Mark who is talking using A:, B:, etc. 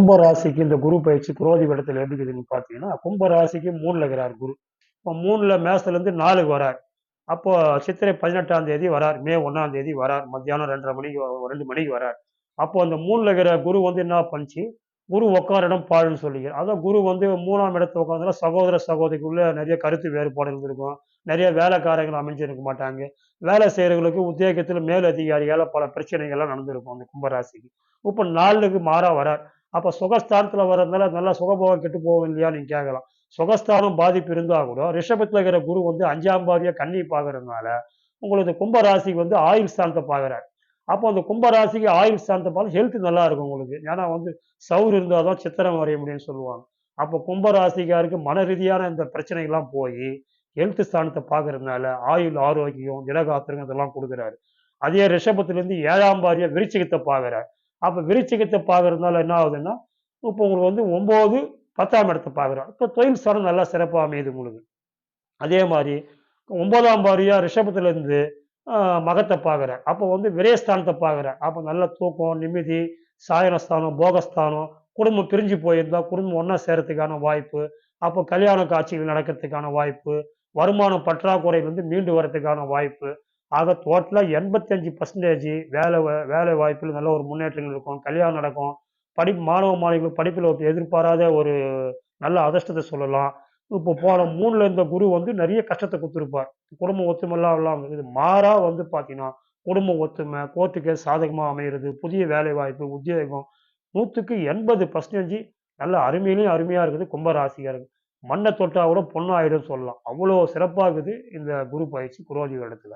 A: கும்ப ராசிக்கு இந்த குரு பயிற்சி குரோதி இடத்துல எப்படி இருக்குதுன்னு பார்த்தீங்கன்னா கும்ப ராசிக்கு மூணுல இருக்கிறார் குரு. இப்போ மூணுல மேசத்துல இருந்து நாலுக்கு வரார். அப்போ சித்திரை பதினெட்டாம் தேதி வரார் மே ஒன்றாம் தேதி வரார் மத்தியானம் ரெண்டரை மணிக்கு ரெண்டு மணிக்கு வரார். அப்போ அந்த மூணுல இருக்கிற குரு வந்து என்ன பண்ணிச்சு குரு உட்கார இடம் பாழுன்னு சொல்லிக்கிறார். அதான் குரு வந்து மூணாம் இடத்துல உட்காந்துனா சகோதர சகோதரிக்குள்ள நிறைய கருத்து வேறுபாடு இருந்திருக்கும். நிறைய வேலைக்காரங்கள் அமைஞ்சிருக்க மாட்டாங்க. வேலை செய்கிறவங்களுக்கு உத்தியோகத்தில் மேல் அதிகாரியால பல பிரச்சனைகள்லாம் நடந்திருக்கும் அந்த கும்பராசிக்கு. இப்போ நாலுக்கு மாறா வரார். அப்போ சுகஸ்தானத்தில் வர்றதுனால நல்லா சுகபோகம் கெட்டு போகும் இல்லையா கேட்கலாம். சுகஸ்தானம் பாதிப்பு இருந்தால் கூட ரிஷபத்தில் இருக்கிற குரு வந்து அஞ்சாம் பாதியா கண்ணி பார்க்கறதுனால உங்களுக்கு கும்பராசிக்கு வந்து ஆயுள் ஸ்தானத்தை பார்க்குறாரு அப்போ அந்த கும்பராசிக்கு ஆயுள் ஸ்தானத்தை பார்த்து ஹெல்த் நல்லா இருக்கும் உங்களுக்கு. ஏன்னா வந்து சவுர் இருந்தால் தான் சித்திரம் வரைய முடியும்னு சொல்லுவாங்க. அப்போ கும்பராசிக்காருக்கு மன ரீதியான இந்த பிரச்சனைகள்லாம் போய் ஹெல்த் ஸ்தானத்தை பார்க்கறதுனால ஆயுள் ஆரோக்கியம் திடகாத்திரம் இதெல்லாம் கொடுக்குறாரு. அதே ரிஷபத்துலேருந்து ஏழாம் பாரியாக விருச்சிகத்தை பார்க்குறாரு அப்போ விருச்சிகத்தை பார்க்கறதுனால என்ன ஆகுதுன்னா இப்போ உங்களுக்கு வந்து ஒம்பது பத்தாம் இடத்தை பார்க்குறாரு இப்போ தொழில் ஸ்தானம் நல்லா சிறப்பாக அமையுது உங்களுக்கு. அதே மாதிரி ஒன்பதாம் பாரியாக ரிஷபத்துலேருந்து மகத்தை பார்க்குறேன் அப்போ வந்து விரயஸ்தானத்தை பார்க்குறேன் அப்போ நல்ல தூக்கம் நிம்மதி சாயனஸ்தானம் போகஸ்தானம் குடும்பம் பிரிஞ்சு போயிருந்தால் குடும்பம் ஒன்றா சேரத்துக்கான வாய்ப்பு அப்போ கல்யாண காட்சிகள் நடக்கிறதுக்கான வாய்ப்பு வருமானம் பற்றாக்குறையிலிருந்து மீண்டு வரத்துக்கான வாய்ப்பு ஆக டோட்டலாக எண்பத்தஞ்சு பர்சன்டேஜ் வேலை வேலை வாய்ப்பில் நல்ல ஒரு முன்னேற்றங்கள் இருக்கும் கல்யாணம் நடக்கும். படி மாணவ மாணவிகள் படிப்பில் ஒரு எதிர்பாராத ஒரு நல்ல அதிர்ஷ்டத்தை சொல்லலாம். இப்போ போன மூணுல இருந்த குரு வந்து நிறைய கஷ்டத்தை கொடுத்துருப்பார். குடும்ப ஒத்துமைலாம் இல்லாமல் இது மாறா வந்து பார்த்தீங்கன்னா குடும்ப ஒத்துமை கோர்ட்டுக்கு சாதகமாக அமைகிறது புதிய வேலை வாய்ப்பு உத்தியோகம் நூற்றுக்கு எண்பது பர்சன்டேஜ் நல்ல அருமையிலையும் அருமையாக இருக்குது கும்பராசிக்காரங்க மண்ணை தொட்டா கூட பொண்ணாயிடும் சொல்லலாம். அவ்வளோ சிறப்பாக இருக்குது இந்த குரு பயிற்சி குரோதி இடத்துல